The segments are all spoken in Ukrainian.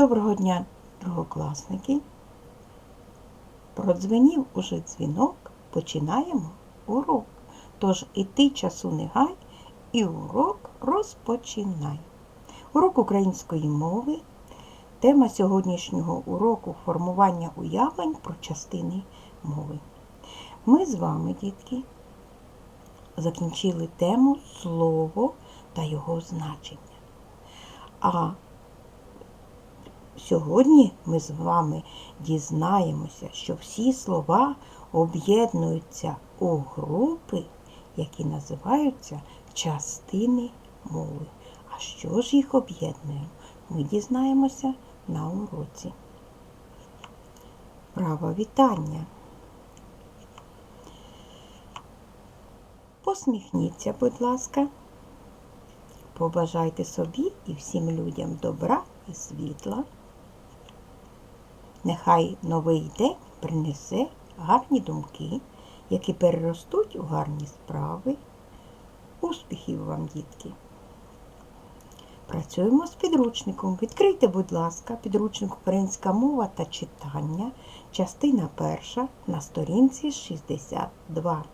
Доброго дня, другокласники. Продзвенів уже дзвінок, починаємо урок. Тож і ти часу не гай, і урок розпочинай. Урок української мови. Тема сьогоднішнього уроку формування уявлень про частини мови. Ми з вами, дітки, закінчили тему слово та його значення. А Сьогодні ми з вами дізнаємося, що всі слова об'єднуються у групи, які називаються частини мови. А що ж їх об'єднує? Ми дізнаємося на уроці. Право вітання. Посміхніться, будь ласка. Побажайте собі і всім людям добра і світла. Нехай новий день принесе гарні думки, які переростуть у гарні справи. Успіхів вам, дітки! Працюємо з підручником. Відкрийте, будь ласка, підручник Українська мова та читання, частина перша на сторінці 62.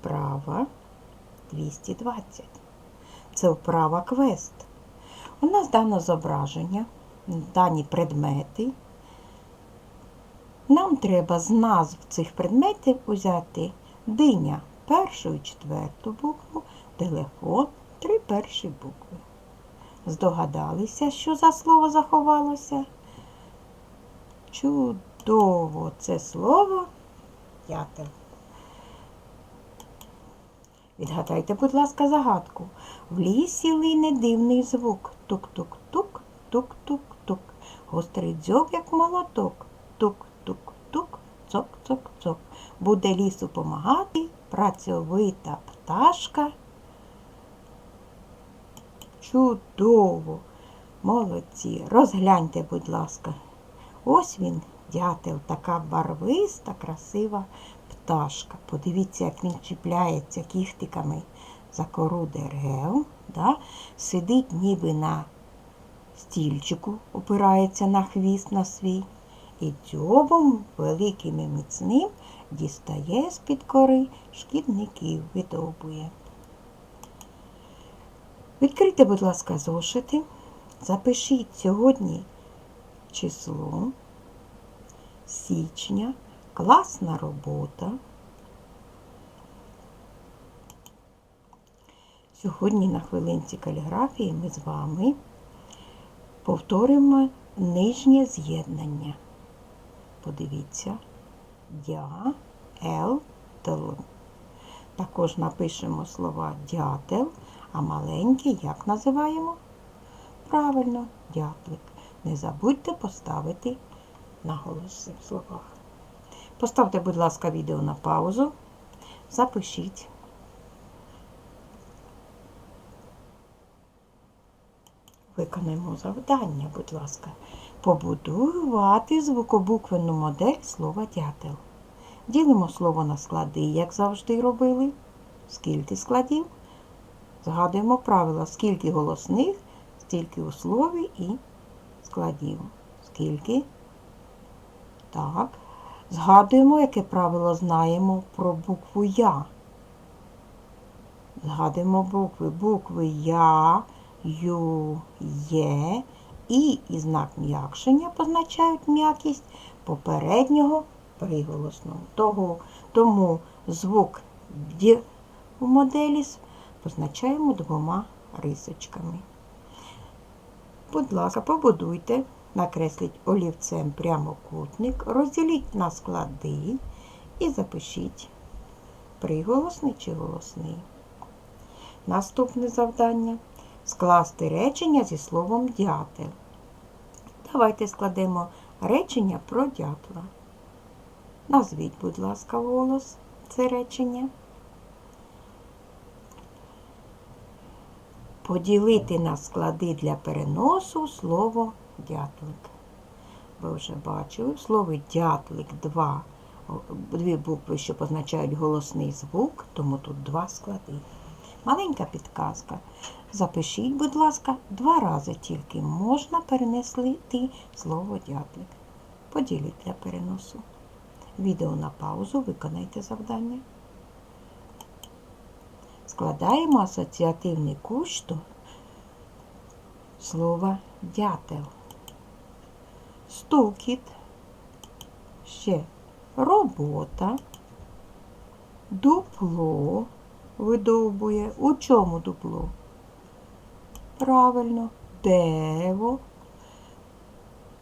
Вправа 220. Це вправа квест. У нас дано зображення, дані предмети. Нам треба з назв цих предметів взяти диня першу і четверту букву, телефон три перші букви. Здогадалися, що за слово заховалося? Чудово це слово дятел. Відгадайте, будь ласка, загадку. В лісі лине дивний звук. Тук-тук-тук, тук-тук-тук. Гострий дзьоб, як молоток. Тук-тук-тук, цок-цок-цок. Буде лісу помагати, працьовита пташка. Чудово! Молодці! Розгляньте, будь ласка. Ось він, дятел, така барвиста, красива пташка. Подивіться, як він чіпляється кіхтиками за кору дерев, да? сидить ніби на стільчику, опирається на хвіст на свій і дзьобом великим і міцним дістає з-під кори шкідників, видовбує. Відкрийте, будь ласка, зошити. Запишіть сьогодні число січня, класна робота. Сьогодні на хвилинці каліграфії ми з вами повторимо нижнє з'єднання. Подивіться, дя, ел, тл. Також напишемо слова дятел, а маленький як називаємо? Правильно, дятлик. Не забудьте поставити наголоси в словах. Поставте, будь ласка, відео на паузу. Запишіть. Виконаємо завдання, будь ласка. Побудувати звукобуквену модель слова дятел. Ділимо слово на склади, як завжди робили. Скільки складів? Згадуємо правила, скільки голосних, стільки у слові і складів. Скільки? Так. Згадуємо, яке правило знаємо про букву Я. Згадуємо букви. Букви Я, Ю, Є і і знак м'якшення позначають м'якість попереднього приголосного. Того, тому звук Д у моделі позначаємо двома рисочками. Будь ласка, побудуйте, накресліть олівцем прямокутник, розділіть на склади і запишіть приголосний чи голосний. Наступне завдання скласти речення зі словом дятел. Давайте складемо речення про дятла. Назвіть, будь ласка, голос це речення. Поділити на склади для переносу слово дятлик. Ви вже бачили, в слові дятлик два, дві букви, що позначають голосний звук, тому тут два склади. Маленька підказка. Запишіть, будь ласка, два рази тільки можна перенести слово дятлик. Поділіть для переносу. Відео на паузу, виконайте завдання. Складаємо асоціативний до слова дятел. Стукіт. Ще робота. Дупло видовбує. У чому дупло? Правильно, дерево.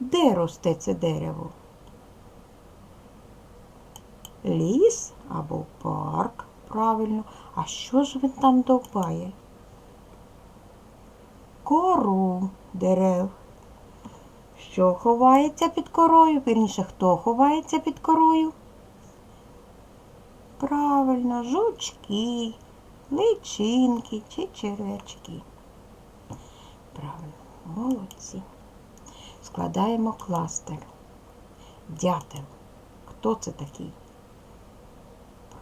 Де росте це дерево? Ліс або парк, правильно. А що ж він там довбає? Кору дерев. Що ховається під корою? Вірніше, хто ховається під корою? Правильно, жучки, личинки чи черв'ячки. Правильно, молодці. Складаємо кластер. Дятел. Хто це такий?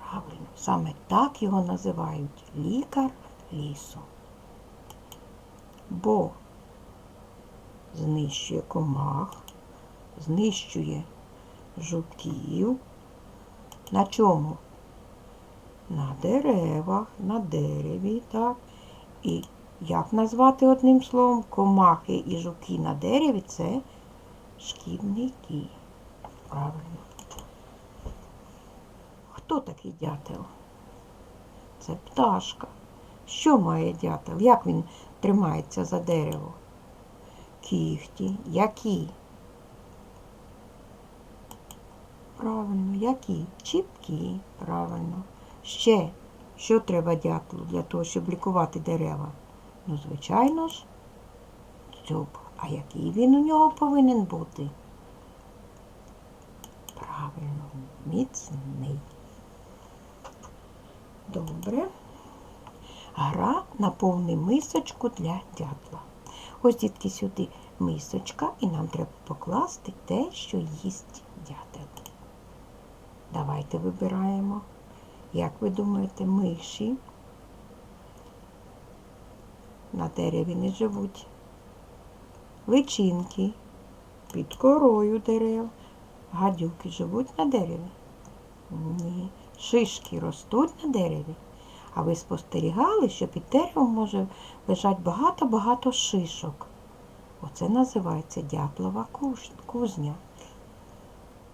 Правильно, саме так його називають лікар лісу. Бо знищує комах, знищує жуків. На чому? На деревах, на дереві, так. І як назвати одним словом комахи і жуки на дереві це шкідники. Правильно. Хто такий дятел? Це пташка. Що має дятел? Як він тримається за дерево? Кіхті. Які? Правильно, які? Чіпкі. Правильно. Ще, що треба дятлу для того, щоб лікувати дерева? Ну, звичайно ж, дзьоб. А який він у нього повинен бути? Правильно, міцний. Добре. Гра наповни мисочку для дятла. Ось дітки сюди мисочка, і нам треба покласти те, що їсть дятел. Давайте вибираємо. Як ви думаєте, миші на дереві не живуть. Личинки під корою дерев. Гадюки живуть на дереві? Ні. Шишки ростуть на дереві. А ви спостерігали, що під деревом може лежати багато-багато шишок. Оце називається дятлова кузня.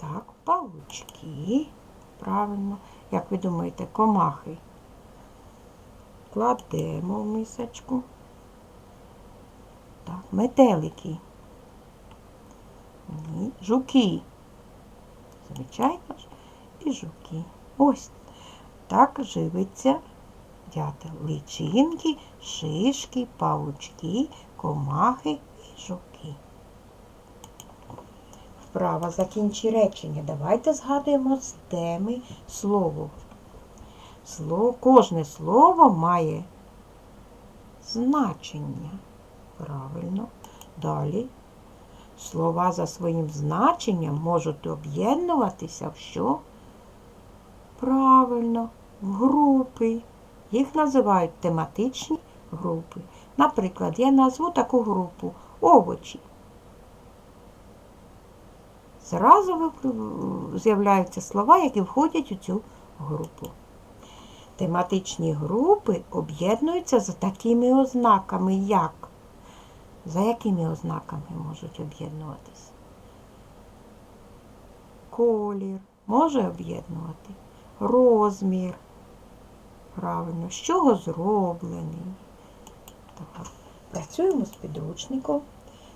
Так, павучки. Правильно. Як ви думаєте, комахи? Кладемо в мисочку. Так, метелики. Ні. Жуки. Звичайно ж, і жуки. Ось так живиться дятел. Личинки, шишки, павучки, комахи і жуки. Вправа закінчи речення. Давайте згадуємо з теми слово. Слово, кожне слово має значення. Правильно. Далі. Слова за своїм значенням можуть об'єднуватися в що? Правильно, в групи. Їх називають тематичні групи. Наприклад, я назву таку групу овочі. Зразу з'являються слова, які входять у цю групу. Тематичні групи об'єднуються за такими ознаками, як? За якими ознаками можуть об'єднуватися? Колір може об'єднувати, розмір. Правильно, з чого зроблений. Так. Працюємо з підручником.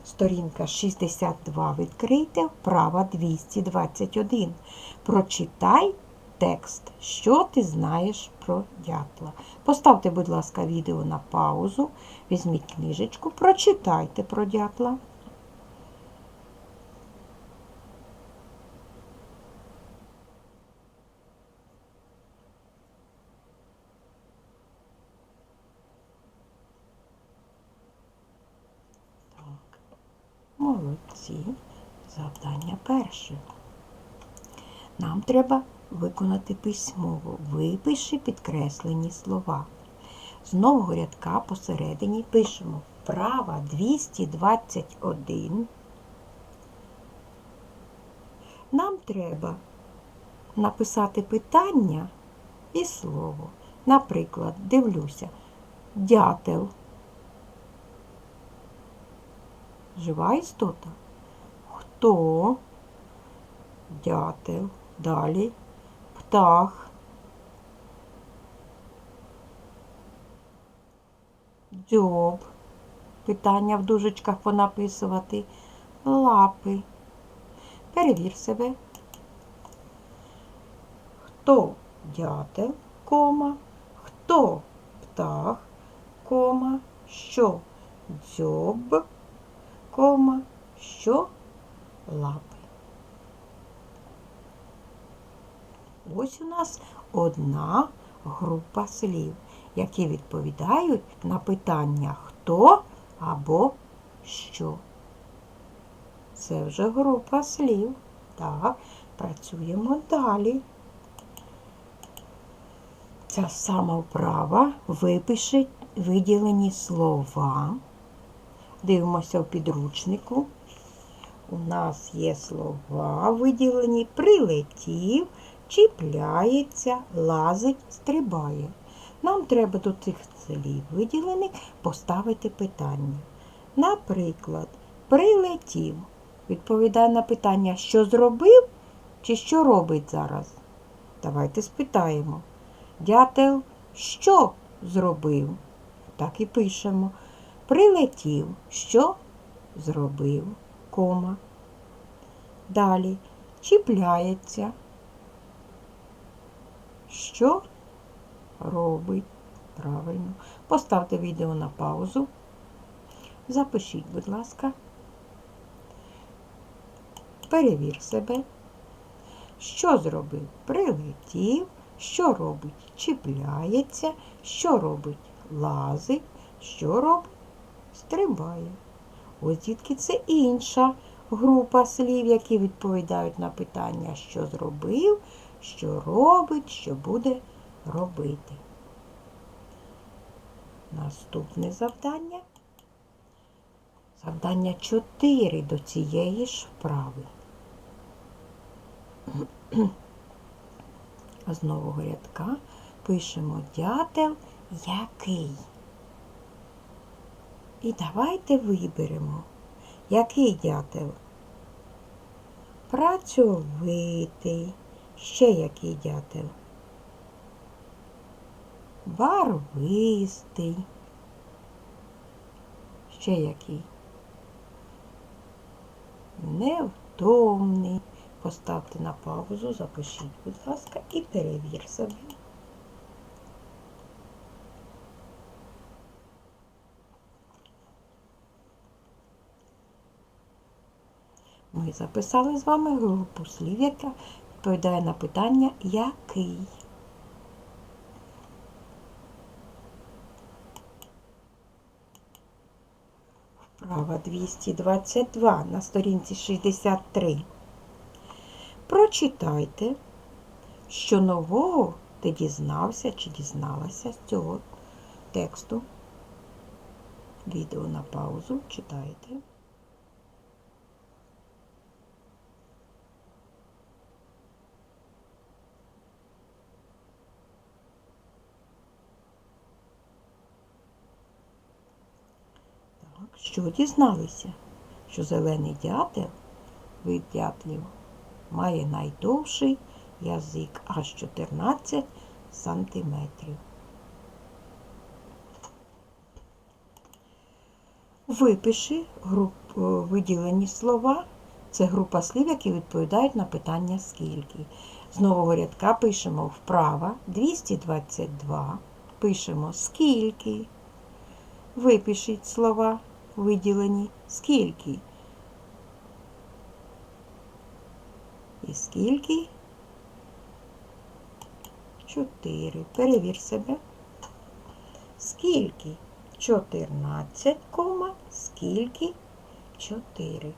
Сторінка 62 відкрийте, вправа 221. Прочитай текст, що ти знаєш про дятла. Поставте, будь ласка, відео на паузу, візьміть книжечку, прочитайте про дятла. Молодці. Завдання перше. Нам треба виконати письмово. Випиши підкреслені слова. З нового рядка посередині пишемо вправа 221. Нам треба написати питання і слово. Наприклад, дивлюся, дятел. Жива істота? Хто? Дятел. Далі. Птах. Дзьоб. Питання в дужечках понаписувати. Лапи. Перевір себе. Хто дятел, кома, хто птах, кома, що дзьоб, кома, що лапи. Ось у нас одна група слів, які відповідають на питання хто або що. Це вже група слів. Так, працюємо далі. Ця сама вправа випише виділені слова. Дивимося в підручнику. У нас є слова виділені, прилетів, чіпляється, лазить, стрибає. Нам треба до цих слів виділених поставити питання. Наприклад, прилетів. Відповідає на питання, що зробив чи що робить зараз. Давайте спитаємо. Дятел що зробив? Так і пишемо. Прилетів, що зробив, кома. Далі чіпляється. Що робить? Правильно. Поставте відео на паузу. Запишіть, будь ласка. Перевір себе. Що зробив? Прилетів. Що робить? Чіпляється. Що робить? Лазить. Що робить? Стрибає. Ось дітки, це інша група слів, які відповідають на питання, що зробив, що робить, що буде робити. Наступне завдання. Завдання 4 до цієї ж вправи. З нового рядка пишемо дятел який. І давайте виберемо, який дятел. Працьовитий. Ще який дятел. Барвистий. Ще який. Невтомний. Поставте на паузу, запишіть, будь ласка, і перевір собі. Ми записали з вами групу слів, яка відповідає на питання який. Вправа 222 на сторінці 63. Прочитайте, що нового ти дізнався чи дізналася з цього тексту. Відео на паузу читайте. Що дізналися? Що зелений дятел від дятлів має найдовший язик аж 14 сантиметрів. Випиши груп, виділені слова. Це група слів, які відповідають на питання скільки. З нового рядка пишемо вправо 222. Пишемо скільки. Випишіть слова виділені скільки. І скільки? Чотири. Перевір себе. Скільки? 14, кома, скільки? 4.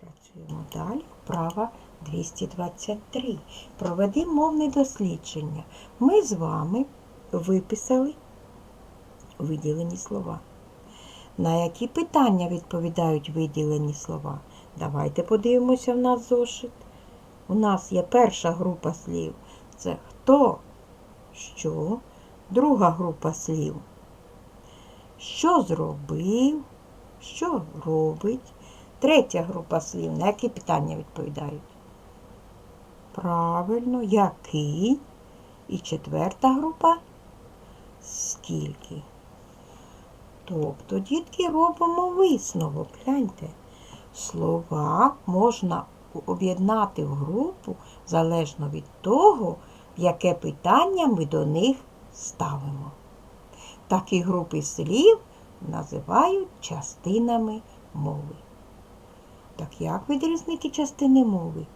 Працюємо далі. Вправа 223. Проведи мовне дослідження. Ми з вами виписали виділені слова. На які питання відповідають виділені слова? Давайте подивимося в нас зошит. У нас є перша група слів. Це хто, що, друга група слів. Що зробив, що робить. Третя група слів. На які питання відповідають? Правильно, який. І четверта група скільки. Тобто, дітки, робимо висновок. Гляньте. Слова можна об'єднати в групу залежно від того, яке питання ми до них ставимо. Такі групи слів називають частинами мови. Так як відрізнити частини мови?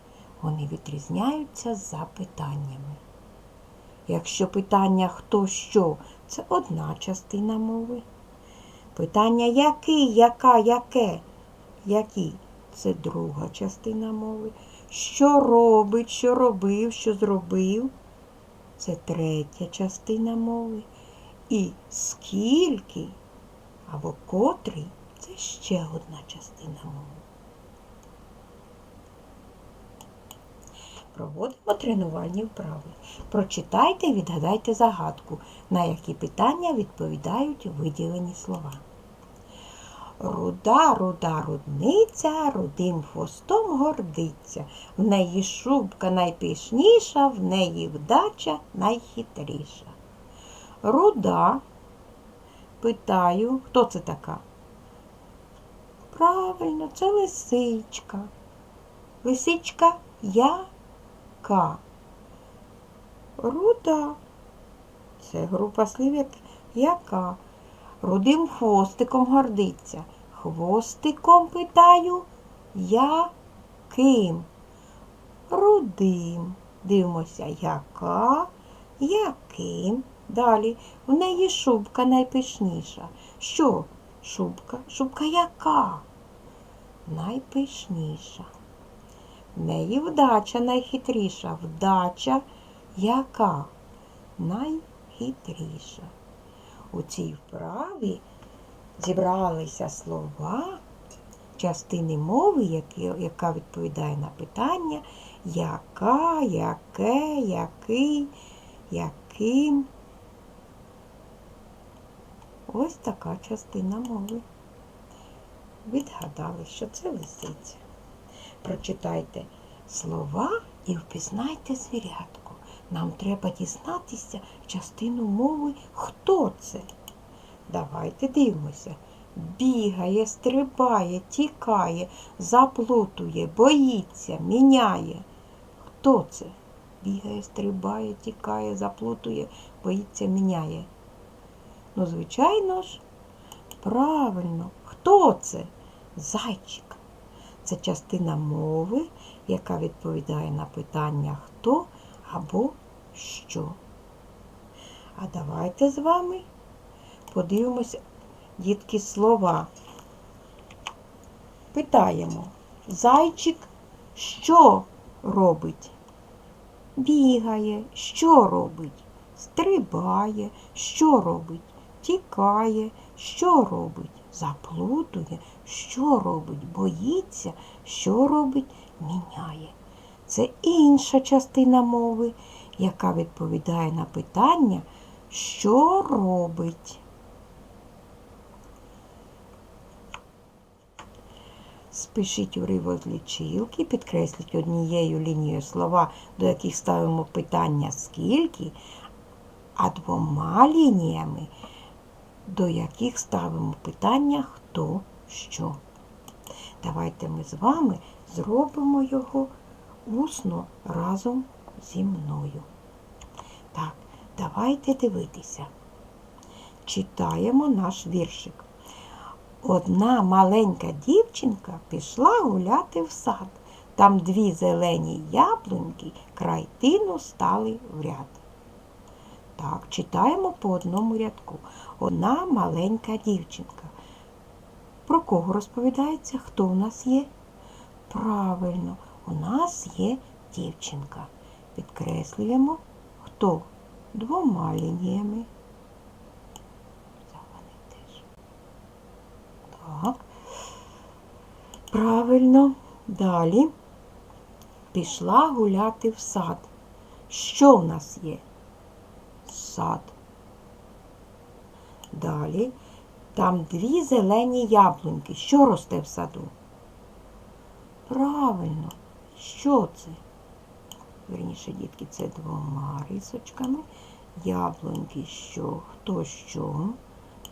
Вони відрізняються за питаннями. Якщо питання хто що це одна частина мови. Питання який, яка, яке, які це друга частина мови. Що робить, що робив, що зробив це третя частина мови. І скільки або котрий це ще одна частина мови. Проводимо тренувальні вправи. Прочитайте і відгадайте загадку, на які питання відповідають виділені слова. Руда, руда, рудниця, рудим хвостом гордиться. В неї шубка найпишніша, в неї вдача найхитріша. Руда. Питаю, хто це така? Правильно, це лисичка. Лисичка яка? Руда. Це група слів, яка. Рудим хвостиком гордиться. Хвостиком питаю, яким? Рудим. Дивимося, яка, яким. Далі. В неї шубка найпишніша. Що? Шубка? Шубка яка? Найпишніша. Неї вдача найхитріша. Вдача яка? Найхитріша. У цій вправі зібралися слова частини мови, які, яка відповідає на питання яка, яке, який, яким. Ось така частина мови. Відгадали, що це лисиця. Прочитайте слова і впізнайте звірятку. Нам треба дізнатися частину мови, хто це. Давайте дивимося. Бігає, стрибає, тікає, заплутує, боїться, міняє. Хто це? Бігає, стрибає, тікає, заплутує, боїться, міняє. Ну, звичайно ж, правильно, хто це? Зайчик. Це частина мови, яка відповідає на питання хто або що. А давайте з вами подивимося, дітки, слова. Питаємо. Зайчик що робить? Бігає, що робить? Стрибає, що робить? Тікає, що робить? Заплутує, що робить? Боїться, що робить? Міняє. Це інша частина мови, яка відповідає на питання, що робить. Спишіть уривок з лічилки, підкресліть однією лінією слова, до яких ставимо питання скільки, а двома лініями, до яких ставимо питання хто що. Давайте ми з вами зробимо його усно разом зі мною. Так, давайте дивитися. Читаємо наш віршик. Одна маленька дівчинка пішла гуляти в сад. Там дві зелені яблуньки край тину стали в ряд. Так, читаємо по одному рядку. Одна маленька дівчинка. Про кого розповідається? Хто в нас є? Правильно, у нас є дівчинка. Підкреслюємо хто? Двома лініями. Так. Правильно. Далі пішла гуляти в сад. Що в нас є? Сад. Далі там дві зелені яблуньки. Що росте в саду? Правильно. Що це? Вірніше, дітки, це двома рисочками. Яблуньки що? Хто що?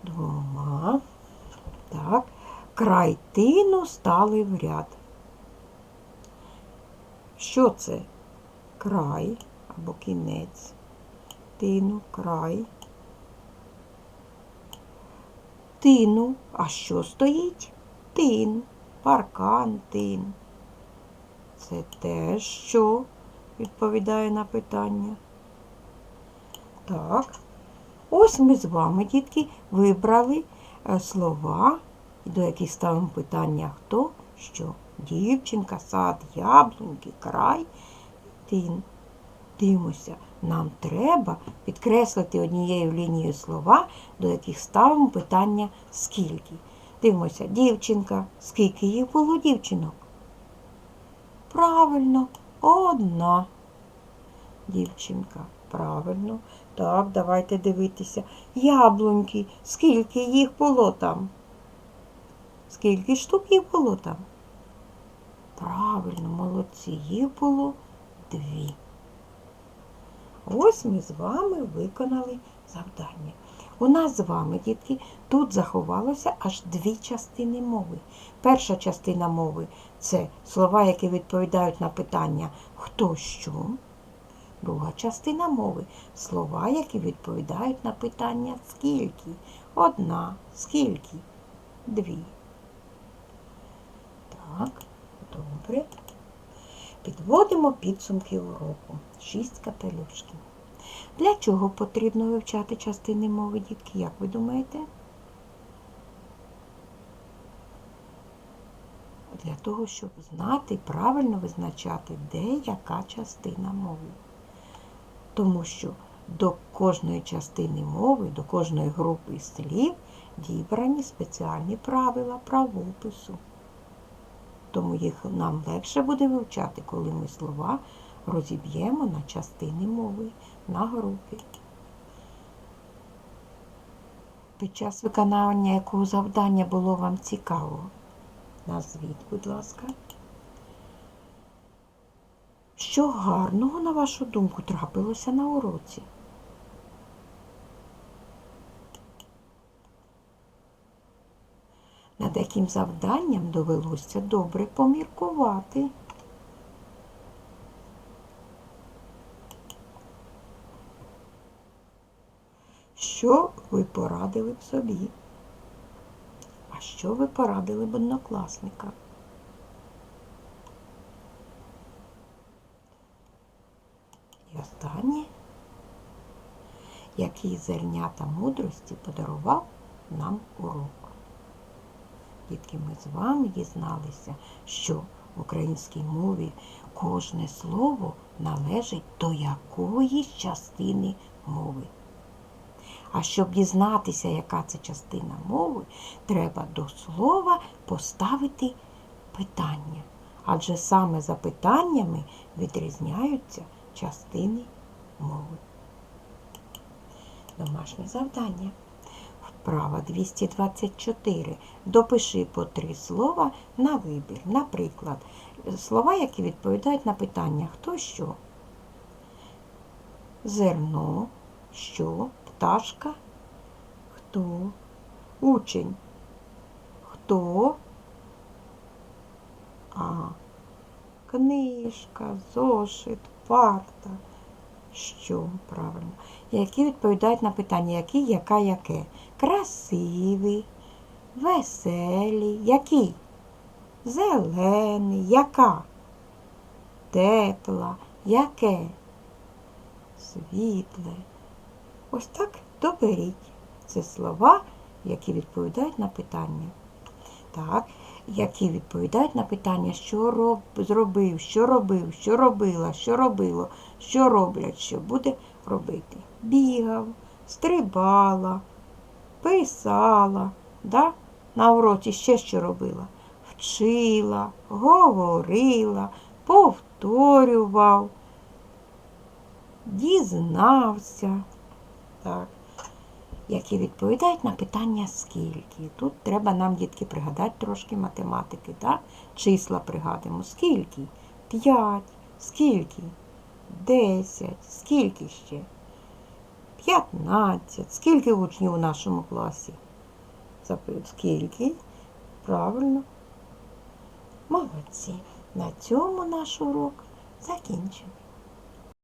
Двома. Так. Край тину стали в ряд. Що це? Край або кінець. Тину, край. Тину. А що стоїть? Тин. Паркан, тин. Це теж що відповідає на питання. Так. Ось ми з вами, дітки, вибрали е, слова, до яких ставимо питання хто, що. Дівчинка, сад, яблуньки, край, тин. Дивимося, нам треба підкреслити однією лінією слова, до яких ставимо питання скільки. Дивимося, дівчинка. Скільки їх було дівчинок? Правильно, одна дівчинка. Правильно. Так, давайте дивитися. Яблуньки. Скільки їх було там? Скільки штук їх було там? Правильно, молодці, їх було дві. Ось ми з вами виконали завдання. У нас з вами, дітки, тут заховалося аж дві частини мови. Перша частина мови це слова, які відповідають на питання хто що. Друга частина мови слова, які відповідають на питання скільки. Одна, скільки, дві. Так, добре. Підводимо підсумки уроку. Шість капелюшків. Для чого потрібно вивчати частини мови, дітки, як ви думаєте? Для того, щоб знати і правильно визначати, де яка частина мови. Тому що до кожної частини мови, до кожної групи слів дібрані спеціальні правила правопису. Тому їх нам легше буде вивчати, коли ми слова розіб'ємо на частини мови, на групи. Під час виконання якого завдання було вам цікаво? Назвіть, будь ласка. Що гарного, на вашу думку, трапилося на уроці? Над яким завданням довелося добре поміркувати. Що ви порадили б собі? А що ви порадили б однокласникам? І останнє, які зернята мудрості подарував нам урок. Дітки, ми з вами дізналися, що в українській мові кожне слово належить до якоїсь частини мови. А щоб дізнатися, яка це частина мови, треба до слова поставити питання. Адже саме за питаннями відрізняються частини мови. Домашнє завдання. Вправа 224. Допиши по три слова на вибір. Наприклад, слова, які відповідають на питання хто що? Зерно, що, пташка, хто, учень, хто, а, книжка, зошит, парта. Що правильно? Які відповідають на питання, який, яка, яке. Красивий, веселий, який? Зелений, яка? Тепла, яке? Світле. Ось так доберіть. Це слова, які відповідають на питання. Так, які відповідають на питання, що роб, зробив, що робив, що робила, що робило, що роблять, що буде робити. Бігав, стрибала, писала, да? на уроці ще що робила? Вчила, говорила, повторював, дізнався. Так які відповідають на питання скільки. Тут треба нам, дітки, пригадати трошки математики, так? Числа пригадуємо. Скільки? П'ять. Скільки? Десять. Скільки ще? П'ятнадцять. Скільки учнів у нашому класі? Скільки? Правильно. Молодці. На цьому наш урок закінчено.